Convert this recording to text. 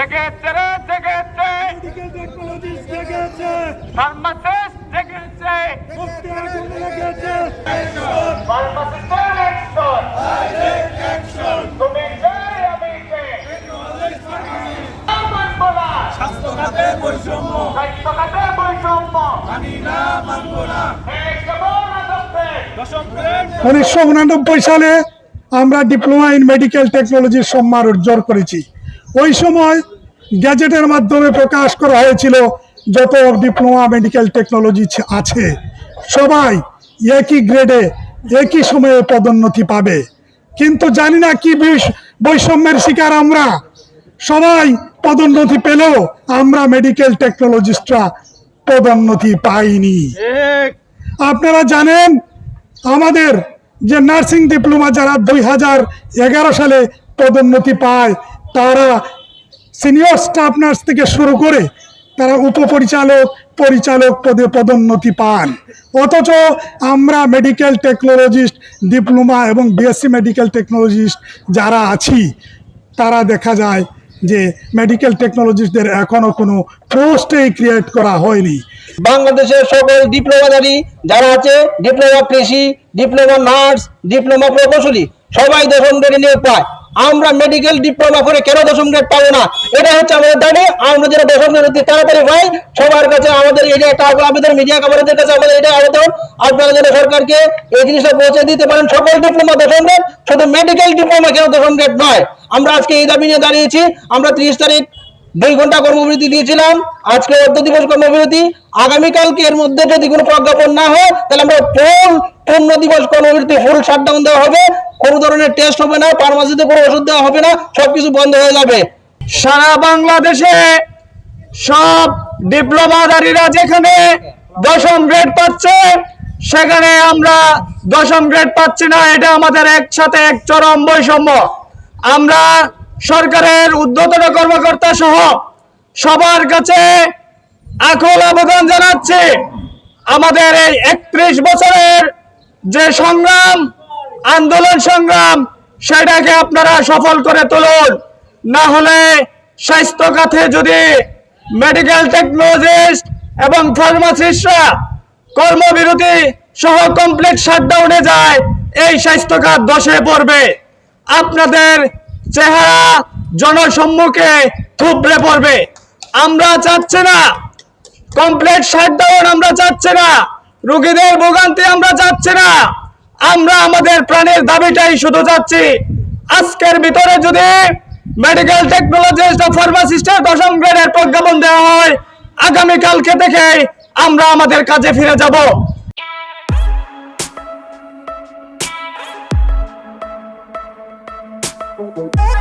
জেগেছে রে medical technologist লেগেছে ফার্মাসিস্ট জেগেছে মুক্তি আগুন লেগেছে ফার্মাসিস্টের অ্যাকশন তুমি কে আমি কে মানবো না স্বাস্থ্য খাতে বৈষম্য। স্বাস্থ্য খাতে বৈষম্য না মানব না এই কেমন আদর্শে দশম গ্রেড। উনিশশো উনানব্বই সালে আমরা ডিপ্লোমা ইন মেডিকেল টেকনোলজির সম্মান অর্জন করেছি। ওই সময় গ্যাজেটের মাধ্যমে প্রকাশ করা হয়েছিল যত ডিপ্লোমা মেডিকেল টেকনোলজি আছে। সবাই একই গ্রেডে একই সময়ে পদোন্নতি পাবে। কিন্তু জানি না কি বৈষম্যের শিকার আমরা। সবাই পদোন্নতি পেলেও আমরা মেডিকেল টেকনোলজিস্টরা পদোন্নতি পাইনি। আপনারা জানেন আমাদের যে নার্সিং ডিপ্লোমা যারা দুই হাজার এগারো সালে পদোন্নতি পায় তারা সিনিয়র স্টাফ নার্স থেকে শুরু করে তারা উপপরিচালক, পরিচালক পদে পদোন্নতি পান। অথচ আমরা মেডিকেল টেকনোলজিস্ট ডিপ্লোমা এবং বিএসসি মেডিকেল টেকনোলজিস্ট যারা আছি, তারা দেখা যায় যে মেডিকেল টেকনোলজিস্টদের এখনও কোনো পোস্টেই ক্রিয়েট করা হয়নি। বাংলাদেশের সকল ডিপ্লোমাধারী যারা আছে ডিপ্লোমা কৃষি ডিপ্লোমা নার্স ডিপ্লোমা প্রকৌশলী, সবাই দশম গ্রেডে নিয়োগ পায়। আমরা মেডিকেল ডিপ্লোমা করে কেন দশম গ্রেড পাবো না? এটা হচ্ছে আমাদের দাবি। আমরা যেটা দশম গ্রেড তাড়াতাড়ি পাই, সবার কাছে আমাদের এটা একটা আবেদন মিডিয়া কভারেজের কাছে আমাদের এটা আবেদন। আপনারা যেন সরকারকে এই জিনিসটা পৌঁছে দিতে পারেন। সকল ডিপ্লোমা দশম গ্রেড শুধু মেডিকেল ডিপ্লোমা কেন দশম গ্রেড নয়। আমরা আজকে এই দাবি নিয়ে দাঁড়িয়েছি। আমরা ত্রিশ তারিখ দুই ঘণ্টা কর্মবিরতি দিয়েছিলাম। আজকে অর্ধ দিবস কর্মবিরতি। আগামীকালকে এর মধ্যে যদি কোনো প্রজ্ঞাপন না হয়, তাহলে আমরা ফুল পূর্ণ দিবস কর্মবিরতি ফুল শাটডাউন দেওয়া হবে। কোনো ধরনের টেস্ট হবে না ফার্মাসিতে কোনো ওষুধ দেওয়া হবে না, সবকিছু বন্ধ হয়ে যাবে। সারা বাংলাদেশে সব ডিপ্লোমাধারীরা যেখানে দশম গ্রেড পাচ্ছে, সেখানে আমরা দশম গ্রেড পাচ্ছি না, এটা আমাদের একসাথে এক চরম বৈষম্য। আমরা সরকারের উদ্যতন কর্মকর্তা সহ সবার কাছে আকুল আবেদন জানাচ্ছি। আমাদের এই একত্রিশ বছরের যে সংগ্রাম আন্দোলন সংগ্রাম সেটাকে আপনারা সফল করে তুলুন। না হলে স্বাস্থ্য খাতে যদি মেডিকেল টেকনোলজিস্ট এবং ফার্মাসিস্টরা কর্মবিরতি সহ কমপ্লিট শাটডাউনে যায়, এই স্বাস্থ্য খাত দশে পড়বে। আপনাদের চেহারা জনসম্মুখে থুবড়ে পড়বে। আমরা চাচ্ছি না কমপ্লিট শাটডাউন আমরা চাচ্ছি না। রোগীদের ভোগান্তি, আমরা চাচ্ছি না। আমরা আমাদের প্রাণের দাবিটাই শুধু যাচ্ছি। আজকের ভিতরে যদি মেডিকেল টেকনোলজিস্ট ফার্মাসিস্টের দশম গ্রেডের প্রজ্ঞাপন দেওয়া হয় আগামীকালকে থেকে আমরা আমাদের কাজে ফিরে যাব। Thank